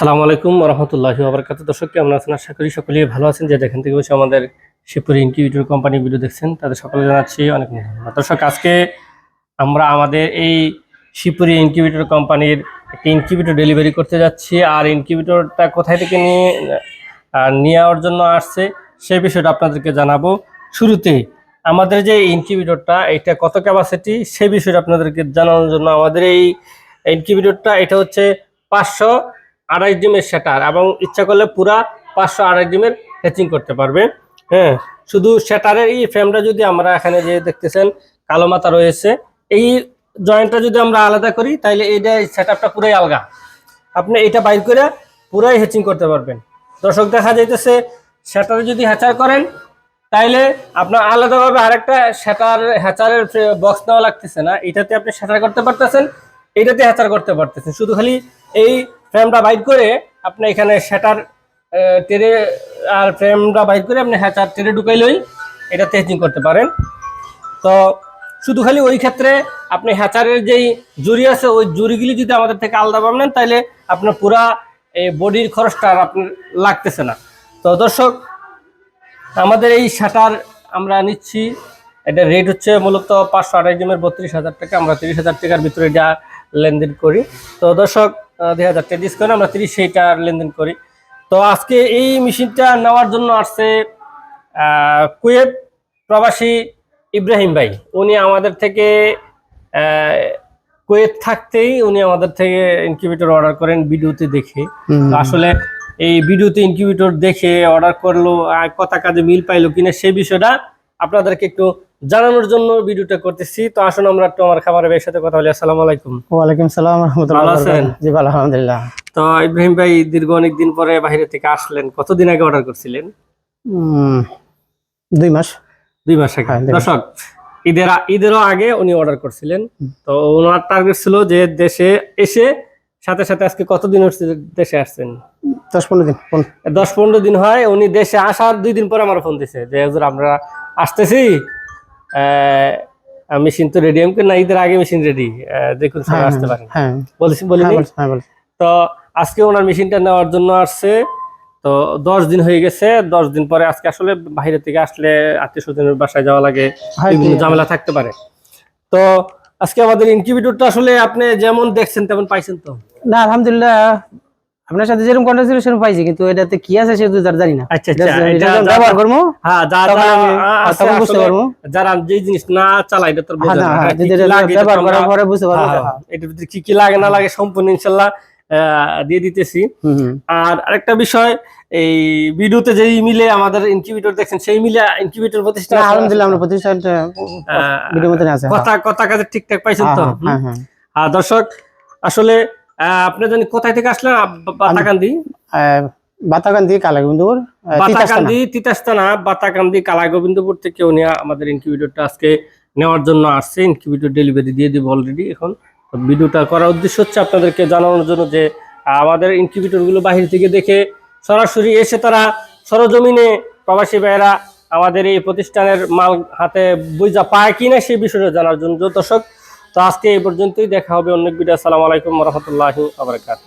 সালামু আলাইকুম রহমতুল্লাহ আবরকাত দর্শক, কেমন আছেন? আশা করি সকলেই ভালো আছেন। যে যেখান থেকে বসে আমাদের শিবপুরি ইনকিউবেটর কোম্পানি ভিডিও দেখছেন, তাদের সকলে জানাচ্ছি অনেক দর্শক, আজকে আমরা আমাদের এই শিবপুরি ইনকিউবেটর কোম্পানির একটি ইনকিউবেটর ডেলিভারি করতে যাচ্ছি। আর ইনকিউবেটরটা কোথায় থেকে নিয়ে নেওয়ার জন্য আসছে, সে বিষয়টা আপনাদেরকে জানাব। শুরুতেই আমাদের যে ইনকিউবেটরটা, এটা কত ক্যাপাসিটি সে বিষয়টা আপনাদেরকে জানানোর জন্য আমাদের এই ইনকিউবেটরটা, এটা হচ্ছে পাঁচশো আড়াইশ ডিমের সেটার এবং ইচ্ছা করলে পুরা পাঁচশো আড়াইশ ডিমের হ্যাচিং করতে পারবে। হ্যাঁ শুধু সেটারের এই ফ্রেমটা যদি আমরা এখানে যে দেখতেছেন, কালো মাথা রয়েছে, এই জয়েন্টটা যদি আমরা আলাদা করি তাহলে এইটা সেট আপটা পুরাই আলগা। আপনি এটা বাইর করে পুরাই হ্যাচিং করতে পারবেন। দর্শক, দেখা যাইতেছে সেটারে যদি হ্যাচার করেন, তাইলে আপনার আলাদাভাবে আরেকটা সেটার হ্যাচারের বক্স নেওয়া লাগতেছে না। এটাতে আপনি সেটার করতে পারতেছেন এইটাতে হ্যাচার করতে পারতেছেন। শুধু খালি এই ফ্রেমটা বাইট করে আপনি এখানে সেটার টেরে আর ফ্রেমটা বাইট করে আপনি হ্যাচার টেরে ঢুকাইলেই এটা হ্যাচিং করতে পারেন। তো শুধু খালি ওই ক্ষেত্রে আপনি হ্যাচারের যেই জুড়ি আছে, ওই জুড়িগুলি যদি আমাদের থেকে আলাদা পাবেন তাহলে আপনার পুরা এই বডির খরচটা আর আপনার লাগতেছে না। তো দর্শক, আমাদের এই শাটার আমরা নিচ্ছি, এটা রেট হচ্ছে মূলত পাঁচশো আড়াই ডিমের বত্রিশ হাজার টাকা, আমরা তিরিশ হাজার টাকার ভিতরে যা লেনদেন করি। তো দর্শক দুই হাজার টাকা ডিসকাউন্ট আমরা তিরিশ সেইটার লেনদেন করি। তো আজকে এই মেশিনটা নেওয়ার জন্য আসছে কুয়েত প্রবাসী ইব্রাহিম ভাই। উনি আমাদের থেকে কুয়েত থাকতেই উনি আমাদের থেকে ইনকিউবেটর অর্ডার করেন ভিডিওতে দেখে। আসলে এই ভিডিওতে ইনকিউবেটর দেখে অর্ডার করল কথা কাজে মিল পাইলো কিনা সেই বিষয়টা আপনাদেরকে একটু জানানোর জন্য ভিডিওটা করতেছি। তো আসুন আমরা একটু আমার খাবারের ভাইয়ের সাথে কথা বলি। আসসালামু আলাইকুম। ওয়ালাইকুম সালাম রহমতুল্লাহ ভালো আছেন? জি ভালো আলহামদুলিল্লাহ। তো ইব্রাহিম ভাই দীর্ঘ অনেক দিন পরে বাইরে থেকে আসলেন। কতদিন আগে অর্ডার করছিলেন? দুই মাস। দুই মাস আগে। হ্যাঁ। দর্শক ঈদের ঈদেরও আগে উনি অর্ডার করছিলেন। তো ওনার টার্গেট ছিল যে দেশে এসে সাথে সাথে আজকে কতদিন হচ্ছে দেশে আসছেন? দশ পনেরো দিন দশ পনেরো দিন হয়। উনি দেশে আসার দুই দিন পরে আমার ফোন দিছে যে হুজুর আমরা আসতেছি। মেশিন তো রেডি আমি কই, না ঈদের আগে মেশিন রেডি দেখুন সবাই হ্যাঁ, আসতে পারেন। হ্যাঁ। বলেছি হ্যাঁ, বলছি, বলছি। তো আজকে ওনার মেশিনটা নেওয়ার জন্য আসছে তো দশ দিন হয়ে গেছে দশ দিন পরে আজকে আসলে বাইরে থেকে আসলে আত্মীয় স্বজনের বাসায় যাওয়া লাগে বিভিন্ন ঝামেলা থাকতে পারে। তো আজকে আমাদের ইনকিউবেটরটা আসলে আপনি যেমন দেখছেন তেমন পাইছেন তো? না আলহামদুলিল্লাহ আপনার সাথে যেরকম কন্ট্যাক্ট ছিল সেরকম পাইছি কিন্তু এটাতে কি আছে সেটা তো জানি না। আচ্ছা আচ্ছা এটা এটা ব্যবহার করব হ্যাঁ তখন বুঝতে পারব। যারা যে জিনিস না চালায় এটা তোর হ্যাঁ, বোঝা হ্যাঁ, এটা লাগে ব্যবহার করার পরে বুঝতে পারব। হ্যাঁ, ভিতরে কি কি লাগে না লাগে সম্পূর্ণ ইনশাল্লাহ দিয়ে দিতেছি। আর আরেকটা বিষয় এই ভিডিওতে যেই মিলে আমাদের ইনকিউবেটর দেখছেন সেই মিলে ইনকিউবেটর প্রতিষ্ঠান আলহামদুলিল্লাহ আমরা প্রতিষ্ঠানটা আহ, ভিডিও মতন আছে। কথা কথা কাজে ঠিকঠাক পাইছেন তো? হ্যাঁ। আর দর্শক আসলে আপনি জানি কোথায় থেকে আসলেন? বাতাকান্দি? বাতাকান্দি কালাগন্ধুর বাতাকান্দি তিতাস্তানা বাতাকান্দি কালা গোবিন্দপুর থেকে উনি আমাদের ইনকিউবেটরটা আজকে নেওয়ার জন্য আসছে। ইনকিউবেটর ডেলিভারি দিয়ে দিব অলরেডি এখন। ভিডিওটা করার উদ্দেশ্য হচ্ছে আপনাদেরকে জানানোর জন্য যে আমাদের ইনকিউবেটরগুলো বাহির থেকে দেখে সরাসরি এসে তারা সরজমিনে প্রবাসী ভাইয়েরা আমাদের এই প্রতিষ্ঠানের মাল হাতে বুঝা পায় কিনা সেই বিষয়টা জানার জন্য। দর্শক তো আজকে এই পর্যন্তই দেখা হবে অন্য ভিডিও আসসালামু আলাইকুম রহমতুল্লাহ আবরকাত